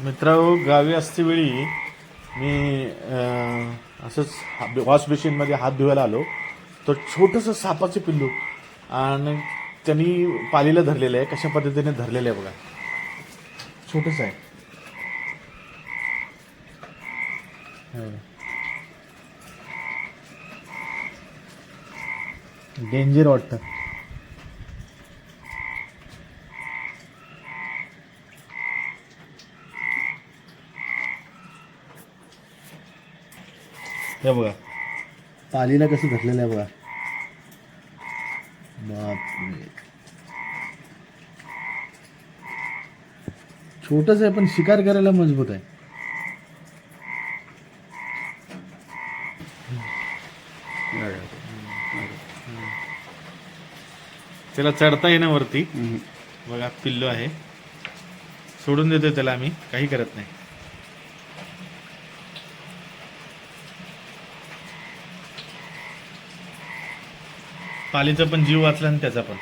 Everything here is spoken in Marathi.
मित्रांनो गावी असतेवेळी मी असंच हा- वॉश बेसिनमध्ये हात धुवायला आलो. तर छोटंसं सापाचं पिल्लू आणि त्यांनी पालीला धरलेलं आहे कशा पद्धतीने धरलेलं आहे बघा. छोटंसं आहे. हो. डेंजर वाटतं. हे बघा. पालीला कसं धरलेलं आहे बघा. छोटच आहे पण शिकार करायला मजबूत आहे. त्याला चढता येणं वरती. बघा पिल्लू आहे. सोडून देतोय त्याला आम्ही. काही करत नाही. पालीचा पण जीव वाचला आणि त्याचा पण.